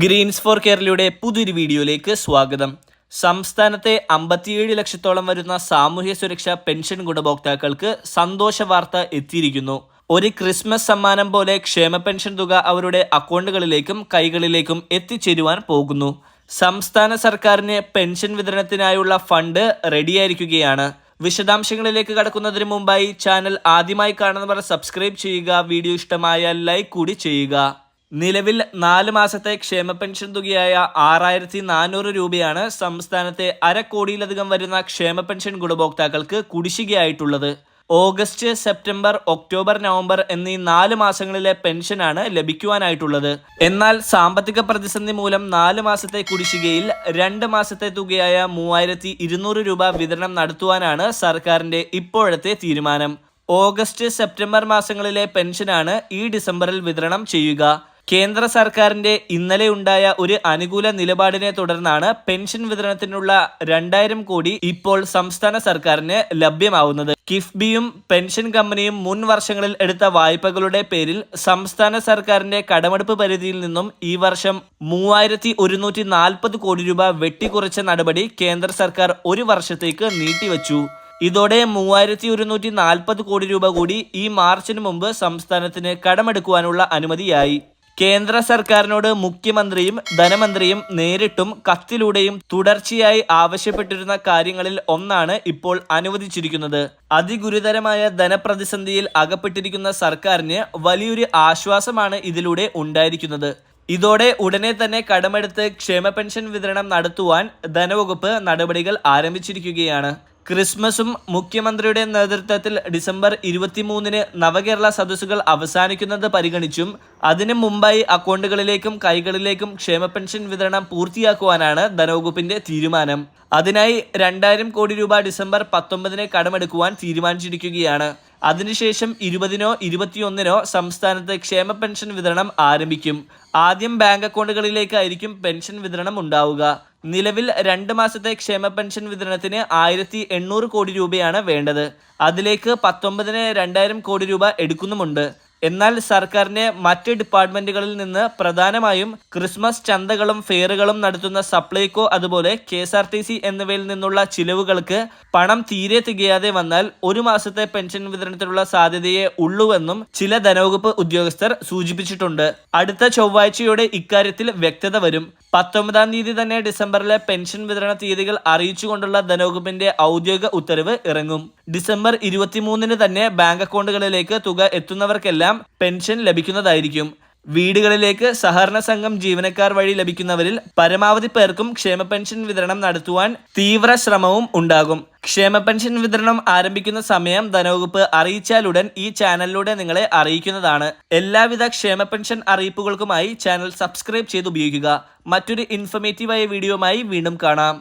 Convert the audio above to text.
Green's four കേരളയുടെ പുതിയൊരു വീഡിയോയിലേക്ക് സ്വാഗതം. സംസ്ഥാനത്തെ അമ്പത്തിയേഴ് ലക്ഷത്തോളം വരുന്ന സാമൂഹ്യ സുരക്ഷാ പെൻഷൻ ഗുണഭോക്താക്കൾക്ക് സന്തോഷ വാർത്ത എത്തിയിരിക്കുന്നു. ഒരു ക്രിസ്മസ് സമ്മാനം പോലെ ക്ഷേമ പെൻഷൻ തുക അവരുടെ അക്കൗണ്ടുകളിലേക്കും കൈകളിലേക്കും എത്തിച്ചേരുവാൻ പോകുന്നു. സംസ്ഥാന സർക്കാരിന് പെൻഷൻ വിതരണത്തിനായുള്ള ഫണ്ട് റെഡിയായിരിക്കുകയാണ്. വിശദാംശങ്ങളിലേക്ക് കടക്കുന്നതിന് മുമ്പായി ചാനൽ ആദ്യമായി കാണുന്നവർ സബ്സ്ക്രൈബ് ചെയ്യുക വീഡിയോ ഇഷ്ടമായാൽ ലൈക്ക് കൂടി ചെയ്യുക. നിലവിൽ നാല് മാസത്തെ ക്ഷേമ പെൻഷൻ തുകയായ ആറായിരത്തി നാനൂറ് രൂപയാണ് സംസ്ഥാനത്തെ അരക്കോടിയിലധികം വരുന്ന ക്ഷേമ പെൻഷൻ ഗുണഭോക്താക്കൾക്ക് കുടിശ്ശികയായിട്ടുള്ളത്. ഓഗസ്റ്റ് സെപ്റ്റംബർ ഒക്ടോബർ നവംബർ എന്നീ നാല് മാസങ്ങളിലെ പെൻഷനാണ് ലഭിക്കുവാനായിട്ടുള്ളത്. എന്നാൽ സാമ്പത്തിക പ്രതിസന്ധി മൂലം നാല് മാസത്തെ കുടിശ്ശികയിൽ രണ്ട് മാസത്തെ തുകയായ മൂവായിരത്തി ഇരുന്നൂറ് രൂപ വിതരണം നടത്തുവാനാണ് സർക്കാരിന്റെ ഇപ്പോഴത്തെ തീരുമാനം. ഓഗസ്റ്റ് സെപ്റ്റംബർ മാസങ്ങളിലെ പെൻഷനാണ് ഈ ഡിസംബറിൽ വിതരണം ചെയ്യുക. കേന്ദ്ര സർക്കാരിന്റെ ഇന്നലെ ഉണ്ടായ ഒരു അനുകൂല നിലപാടിനെ തുടർന്നാണ് പെൻഷൻ വിതരണത്തിനുള്ള രണ്ടായിരം കോടി ഇപ്പോൾ സംസ്ഥാന സർക്കാരിന് ലഭ്യമാവുന്നത്. കിഫ്ബിയും പെൻഷൻ കമ്പനിയും മുൻ വർഷങ്ങളിൽ എടുത്ത വായ്പകളുടെ പേരിൽ സംസ്ഥാന സർക്കാരിന്റെ കടമെടുപ്പ് പരിധിയിൽ നിന്നും ഈ വർഷം മൂവായിരത്തി ഒരുന്നൂറ്റി നാൽപ്പത് കോടി രൂപ വെട്ടിക്കുറച്ച നടപടി കേന്ദ്ര സർക്കാർ ഒരു വർഷത്തേക്ക് നീട്ടിവച്ചു. ഇതോടെ മൂവായിരത്തി ഒരുന്നൂറ്റി നാൽപ്പത് കോടി രൂപ കൂടി ഈ മാർച്ചിന് മുമ്പ് സംസ്ഥാനത്തിന് കടമെടുക്കുവാനുള്ള അനുമതിയായി. കേന്ദ്ര സർക്കാരിനോട് മുഖ്യമന്ത്രിയും ധനമന്ത്രിയും നേരിട്ടും കത്തിലൂടെയും തുടർച്ചയായി ആവശ്യപ്പെട്ടിരുന്ന കാര്യങ്ങളിൽ ഒന്നാണ് ഇപ്പോൾ അനുവദിച്ചിരിക്കുന്നത്. അതിഗുരുതരമായ ധനപ്രതിസന്ധിയിൽ അകപ്പെട്ടിരിക്കുന്ന സർക്കാരിന് വലിയൊരു ആശ്വാസമാണ് ഇതിലൂടെ ഉണ്ടായിരിക്കുന്നത്. ഇതോടെ ഉടനെ തന്നെ കടമെടുത്ത് ക്ഷേമ പെൻഷൻ വിതരണം നടത്തുവാൻ ധനവകുപ്പ് നടപടികൾ ആരംഭിച്ചിരിക്കുകയാണ്. ക്രിസ്മസും മുഖ്യമന്ത്രിയുടെ നേതൃത്വത്തിൽ ഡിസംബർ ഇരുപത്തിമൂന്നിന് നവകേരള സദസ്സുകൾ അവസാനിക്കുന്നത് പരിഗണിച്ചും അതിനു മുമ്പായി അക്കൗണ്ടുകളിലേക്കും കൈകളിലേക്കും ക്ഷേമ പെൻഷൻ വിതരണം പൂർത്തിയാക്കുവാനാണ് ധനവകുപ്പിന്റെ തീരുമാനം. അതിനായി രണ്ടായിരം കോടി രൂപ ഡിസംബർ പത്തൊമ്പതിന് കടമെടുക്കുവാൻ തീരുമാനിച്ചിരിക്കുകയാണ്. അതിനുശേഷം ഇരുപതിനോ ഇരുപത്തിയൊന്നിനോ സംസ്ഥാനത്ത് ക്ഷേമ പെൻഷൻ വിതരണം ആരംഭിക്കും. ആദ്യം ബാങ്ക് അക്കൗണ്ടുകളിലേക്കായിരിക്കും പെൻഷൻ വിതരണം ഉണ്ടാവുക. നിലവിൽ രണ്ട് മാസത്തെ ക്ഷേമ പെൻഷൻ വിതരണത്തിന് ആയിരത്തി എണ്ണൂറ് കോടി രൂപയാണ് വേണ്ടത്. അതിലേക്ക് പത്തൊമ്പതിന് രണ്ടായിരം കോടി രൂപ എടുക്കുന്നുമുണ്ട്. എന്നാൽ സർക്കാരിന്റെ മറ്റ് ഡിപ്പാർട്ട്മെന്റുകളിൽ നിന്ന് പ്രധാനമായും ക്രിസ്മസ് ചന്തകളും ഫെയറുകളും നടത്തുന്ന സപ്ലൈകോ അതുപോലെ K S R T C എന്നിവയിൽ നിന്നുള്ള ചിലവുകൾക്ക് പണം തീരെ തികയാതെ വന്നാൽ ഒരു മാസത്തെ പെൻഷൻ വിതരണത്തിനുള്ള സാധ്യതയെ ഉള്ളൂവെന്നും ചില ധനവകുപ്പ് ഉദ്യോഗസ്ഥർ സൂചിപ്പിച്ചിട്ടുണ്ട്. അടുത്ത ചൊവ്വാഴ്ചയോടെ ഇക്കാര്യത്തിൽ വ്യക്തത വരും. പത്തൊമ്പതാം തീയതി തന്നെ ഡിസംബറിലെ പെൻഷൻ വിതരണ തീയതികൾ അറിയിച്ചുകൊണ്ടുള്ള ധനവകുപ്പിന്റെ ഔദ്യോഗിക ഉത്തരവ് ഇറങ്ങും. ഡിസംബർ ഇരുപത്തിമൂന്നിന് തന്നെ ബാങ്ക് അക്കൗണ്ടുകളിലേക്ക് തുക എത്തുന്നവർക്കെല്ലാം പെൻഷൻ ലഭിക്കുന്നതായിരിക്കും. വീടുകളിലേക്ക് സഹകരണ സംഘം ജീവനക്കാർ വഴി ലഭിക്കുന്നവരിൽ പരമാവധി പേർക്കും ക്ഷേമ പെൻഷൻ വിതരണം നടത്തുവാൻ തീവ്ര ശ്രമവും ഉണ്ടാകും. ക്ഷേമ പെൻഷൻ വിതരണം ആരംഭിക്കുന്ന സമയം ധനവകുപ്പ് അറിയിച്ചാലുടൻ ഈ ചാനലിലൂടെ നിങ്ങളെ അറിയിക്കുന്നതാണ്. എല്ലാവിധ ക്ഷേമ പെൻഷൻ അറിയിപ്പുകൾക്കുമായി ചാനൽ സബ്സ്ക്രൈബ് ചെയ്ത് ഉപയോഗിക്കുക മറ്റൊരു ഇൻഫർമേറ്റീവായ വീഡിയോയുമായി വീണ്ടും കാണാം.